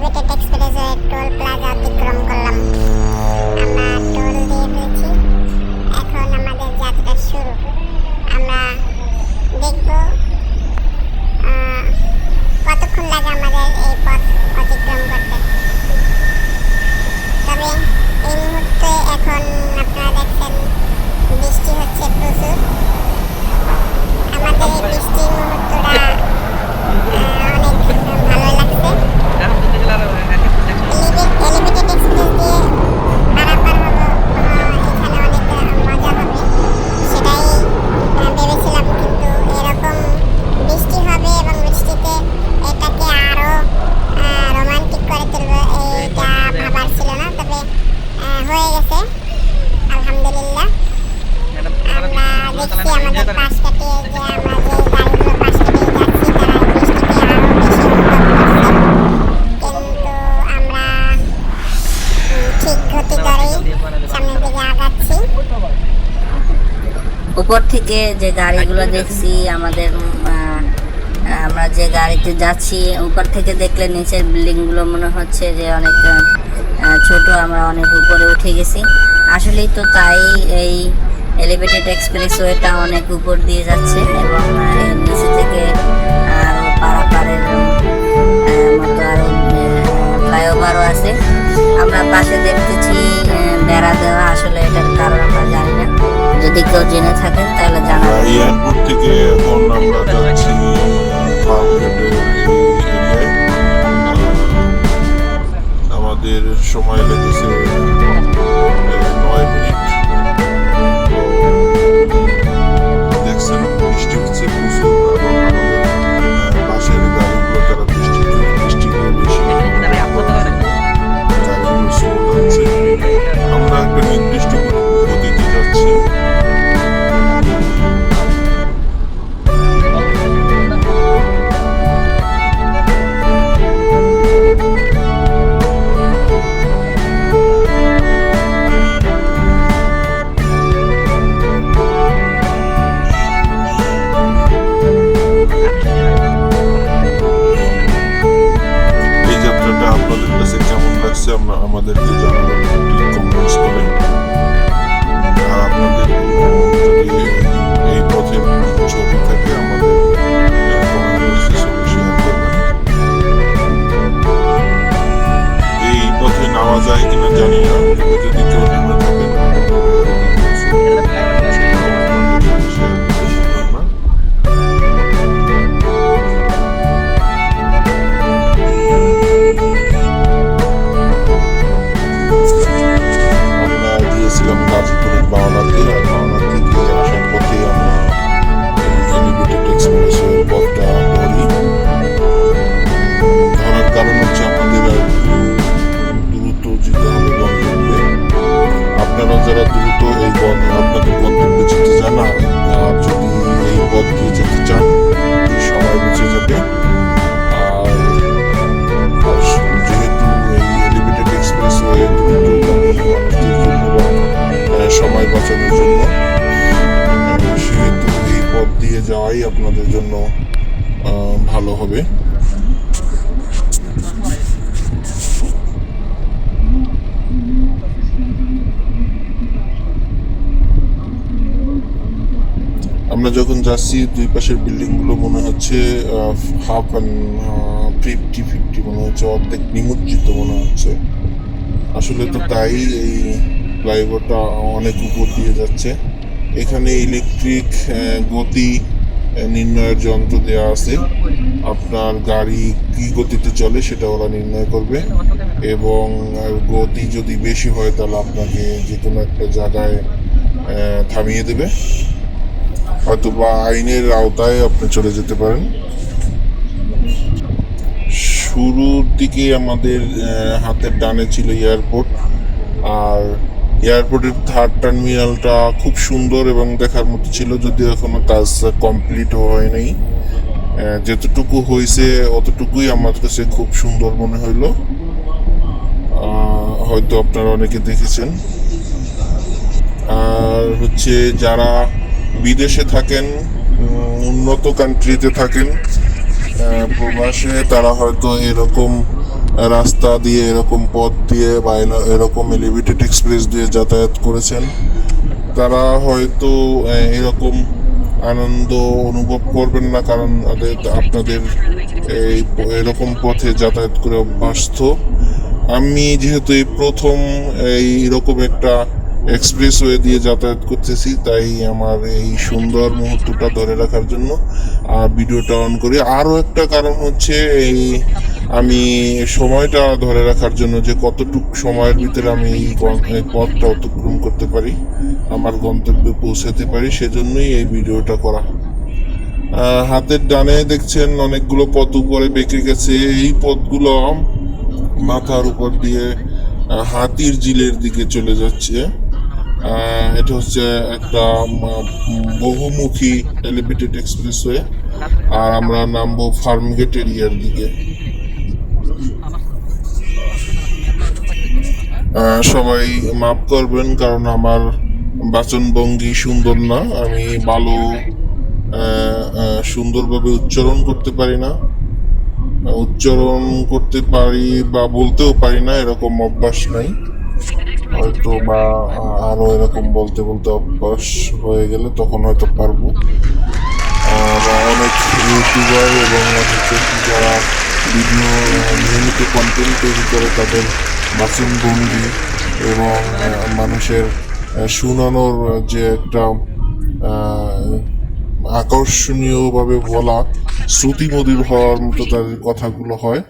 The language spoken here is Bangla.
এলিভেটেড অতিক্রম করলাম। আমরা টোল দিয়ে ফেলেছি। এখন আমাদের শুরু। আমরা দেখব কতক্ষণ লাগে আমাদের এই পথ অতিক্রম করতে। তবে এই এখন আপনারা দেখছেন, বৃষ্টি হচ্ছে প্রচুর। আমাদের এই বৃষ্টির থেকে যে গাড়িগুলো দেখছি আমাদের আমরা যে গাড়িতে যাচ্ছি উপর থেকে দেখলে নিচের বিল্ডিংগুলো মনে হচ্ছে যে অনেক ছোট আমরা অনেক উপরে উঠে গেছি। আসলেই তো তাই এই এলিভেটেড এক্সপ্রেসওয়েটা অনেক উপর দিয়ে যাচ্ছে এবং নিচে থেকে আরও আহ, মতো আরও ফ্লাইওভারও আছে। আমরা পাশে দেখতেছি বেড়া দেওয়া আসলে এটার কারণ। যদি কেউ জেনে থাকেন তাহলে জানাবেন। এয়ারপোর্ট থেকে এখন আমাদের সময় লেগেছে। আমাদেরকে জানাবেন দ্রুত এই গন্ত আপনাদের গন্তব্যে যেতে চান আর যদি এই পথ দিয়ে যেতে চান সময় বেঁচে যাবে আর যেহেতু এই এলিভেটেড এক্সপ্রেসওয়ে দ্রুতগামী মানুষদের জন্য সময় বাঁচানোর জন্য সেহেতু এই পথ দিয়ে যাওয়াই আপনাদের জন্য ভালো হবে। আমরা যখন যাচ্ছি, দুই পাশের বিল্ডিংগুলো মনে হচ্ছে হাফ অ্যান্ড ফিফটি ফিফটি মনে হচ্ছে, অর্ধেক নিমজ্জিত মনে হচ্ছে। আসলে তো তাই এই ফ্লাইওভারটা অনেক উপর দিয়ে যাচ্ছে। এখানে ইলেকট্রিক গতি নির্ণয়ের যন্ত্র দেওয়া আছে। আপনার গাড়ি কি গতিতে চলে সেটা ওরা নির্ণয় করবে এবং গতি যদি বেশি হয় তাহলে আপনাকে যে কোনো একটা জায়গায় থামিয়ে দেবে। হয়তো বা আইনের আওতায় আপনি চলে যেতে পারেন। শুরুর দিকে আমাদের হাতের ডানে ছিল এয়ারপোর্ট। আর এয়ারপোর্টের থার্ড টার্মিনালটা খুব সুন্দর এবং দেখার মতো ছিল, যদিও এখনও কাজ কমপ্লিট হয়নি যতটুকু হয়েছে অতটুকুই আমার কাছে খুব সুন্দর মনে হইল। হয়তো আপনারা অনেকে দেখেছেন। আর হচ্ছে যারা বিদেশে থাকেন উন্নত কান্ট্রিতে থাকেন প্রবাসে তারা হয়তো এরকম রাস্তা দিয়ে, এরকম পথ দিয়ে বা এরকম এলিভেটেড এক্সপ্রেস দিয়ে যাতায়াত করেছেন। তারা হয়তো এরকম আনন্দ অনুভব করবেন না কারণ তাদের- আপনাদের এই এরকম পথে যাতায়াত করে অভ্যস্ত। আমি যেহেতু এই প্রথম এই এরকম একটা এক্সপ্রেসওয়ে দিয়ে যাতায়াত করতেছি, তাই আমার এই সুন্দর মুহূর্তটা ধরে রাখার জন্য ভিডিওটা অন করি। আরও একটা কারণ হচ্ছে এই আমি সময়টা ধরে রাখার জন্য যে কতটুকু সময়ের ভিতরে আমি এই পথটা অতিক্রম করতে পারি, আমার গন্তব্যে পৌঁছাতে পারি, সেজন্যই এই ভিডিওটা করা। হাতের ডানে দেখছেন অনেকগুলো পথ উপরে বেঁকে গেছে। এই পথগুলো মাথার উপর দিয়ে হাতির জিলের দিকে চলে যাচ্ছে। এটা হচ্ছে একটা বহুমুখী এলিভেটেড এক্সপ্রেসওয়ে আর আমরা নামবো ফার্মগেট এরিয়ার দিকে। সবাই মাফ করবেন কারণ আমার বাচনভঙ্গি সুন্দর না, আমি ভালো সুন্দরভাবে উচ্চারণ করতে পারি না। উচ্চারণ করতে পারি বা বলতেও পারি না, এরকম অভ্যাস নাই। হয়তো বা আরও এরকম বলতে বলতে অভ্যাস হয়ে গেলে তখন হয়তো পারব। অনেক ইউটিউবার এবং যারা ভিডিও নিয়মিত কন্টেন্ট তৈরি করে তাদের বাচনভঙ্গি এবং মানুষের শোনানোর যে একটা আকর্ষণীয়ভাবে বলা শ্রুতিমধুর হওয়ার মতো তাদের কথাগুলো হয়।